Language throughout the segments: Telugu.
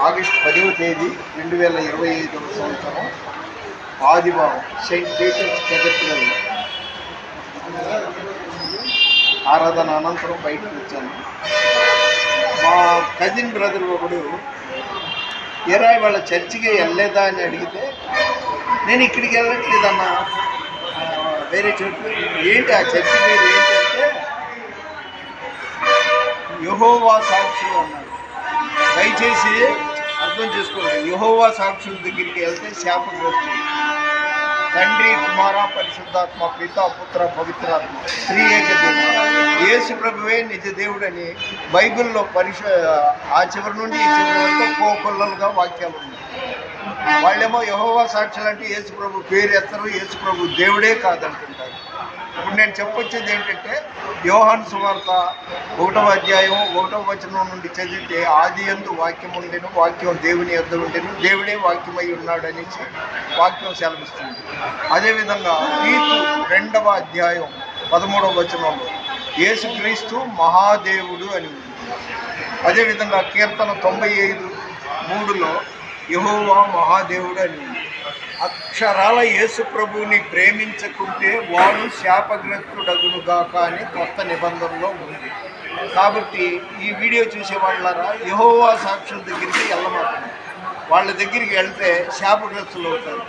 ఆగస్టు పదవ తేదీ రెండు వేల ఇరవై ఐదవ సంవత్సరం ఆదివారం సెయింట్ పీటర్స్ కెథడ్రల్ ఆరాధన అనంతరం బయటకు వచ్చాను. మా కజిన్ బ్రదర్ ఒకడు ఏరా వాళ్ళ చర్చికి వెళ్ళలేదా? అని అడిగితే నేను ఇక్కడికి వెళ్ళట్లేదన్నా. వేరే చోటు. ఏంటి ఆ చర్చి పేరు ఏంటంటే? యహోవా సాక్షి అన్నాడు దయచేసి అర్థం చేసుకోండి. యహోవా సాక్షుల దగ్గరికి వెళ్తే శాపగ్రస్తులు తండ్రి కుమార పరిశుద్ధాత్మ పిత పుత్ర పవిత్రాత్మ స్త్రీ ఏకదేవుడు యేసు ప్రభువే నిజ దేవుడని బైబిల్లో పరిశు ఆ చివరి నుండి ఈ చివరి వరకు కోకొల్లలుగా వాక్యాలు ఉన్నాయి. వాళ్ళేమో యహోవా సాక్షులు అంటే యేసు ప్రభు పేరు ఎత్తరు యేసు ప్రభు దేవుడే కాదంటుంటారు. ఇప్పుడు నేను చెప్పొచ్చేది ఏంటంటే యోహాన్ సువార్త ఒకటవ అధ్యాయం ఒకటవ వచనం నుండి చదివితే ఆది ఎందు వాక్యం ఉండేను వాక్యం దేవుని ఎద్దు ఉండేను దేవుడే వాక్యమై ఉన్నాడు అనేసి వాక్యం సెలవిస్తుంది. అదేవిధంగా ఈతు రెండవ అధ్యాయం పదమూడవ వచనంలో యేసుక్రీస్తు మహాదేవుడు అని ఉంది. అదేవిధంగా కీర్తన తొంభై ఐదు మూడులో యహోవా మహాదేవుడు అని ఉంది. అక్షరాల యేసు ప్రభువుని ప్రేమించకుంటే వాడు శాపగ్రస్తుడగునుగాక అని కొత్త నిబంధనలో ఉంది. కాబట్టి ఈ వీడియో చూసే వాళ్ళారా యహోవా సాక్షుల దగ్గరికి వెళ్ళమాట వాళ్ళ దగ్గరికి వెళ్తే శాపగ్రస్తులు అవుతారు.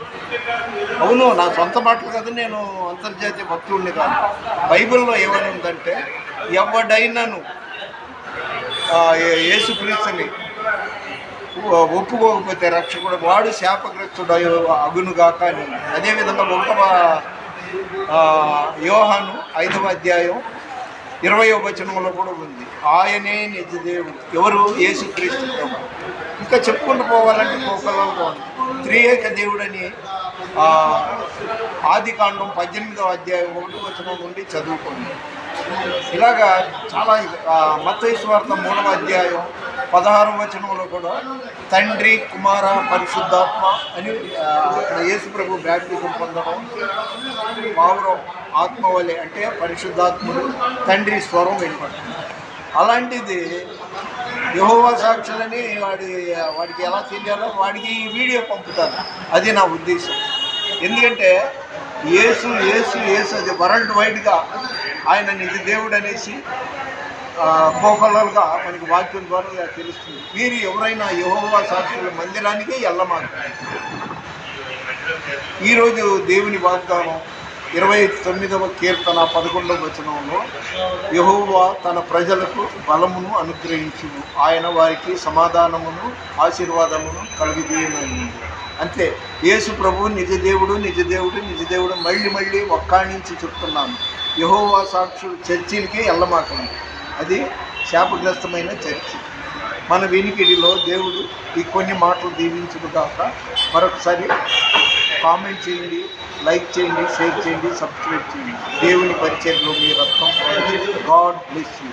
అవును నా సొంత మాటలు కదా నేను అంతర్జాతీయ భక్తుడిని కాదు. బైబిల్లో ఏమని ఉందంటే ఎవడైనాను ఆ, యేసుక్రీస్తుని ఒప్పుకోకపోతే రక్షకుడు వాడు శాపగ్రస్తుడు అగునుగాక అని. అదేవిధంగా ఒకటవ యోహాను ఐదవ అధ్యాయం ఇరవై వచనంలో కూడా ఉంది. ఆయనే నిజ దేవుడు ఎవరు? యేసుక్రీస్తు ఇంకా చెప్పుకుంటూ పోవాలంటే పోకలలో త్రియేక దేవుడని ఆది కాండం పద్దెనిమిదవ అధ్యాయం ఒకటి వచనం నుండి చదువుకోండి. ఇలాగా చాలా మత స్వార్థ మూడవ అధ్యాయం పదహారు వచనంలో కూడా తండ్రి కుమార పరిశుద్ధాత్మ అని అక్కడ యేసు ప్రభు బ్యాప్టిజం పొందడం పావురం ఆత్మ వలె అంటే పరిశుద్ధాత్ముడు తండ్రి స్వరం వినపడుతుంది అలాంటిది యహోవా సాక్షులని వాడి వాడికి ఎలా తెలియాలో వాడికి ఈ వీడియో పంపుతారు అది నా ఉద్దేశం. ఎందుకంటే యేసు యేసు యేసు అది వరల్డ్ వైడ్గా ఆయన నిజ దేవుడు అనేసి కోకొల్లలుగా మనకి వాక్యం ద్వారా తెలుస్తుంది. మీరు ఎవరైనా యహోవా సాక్షుల మందిరానికే వెళ్ళమాక ఈరోజు దేవుని వాగ్దానం ఇరవై తొమ్మిదవ కీర్తన పదకొండవ వచనంలో యహోవా తన ప్రజలకు బలమును అనుగ్రహించును ఆయన వారికి సమాధానమును ఆశీర్వాదమును కలుగుదీయమని అంతే యేసు ప్రభు నిజ దేవుడు నిజ దేవుడు నిజ దేవుడు మళ్ళీ మళ్ళీ ఒక్కాణించి చెప్తున్నాను. యహోవా సాక్షులు చర్చిలకే వెళ్ళమాకండి అది శాపగ్రస్తమైన చర్చి. మన వినికిడిలో దేవుడు ఈ కొన్ని మాటలు దీవించుడు కాక మరొకసారి కామెంట్ చేయండి లైక్ చేయండి షేర్ చేయండి సబ్స్క్రైబ్ చేయండి. దేవుని పరిచయంలో మీ రక్తం గాడ్ బ్లెస్ యూ.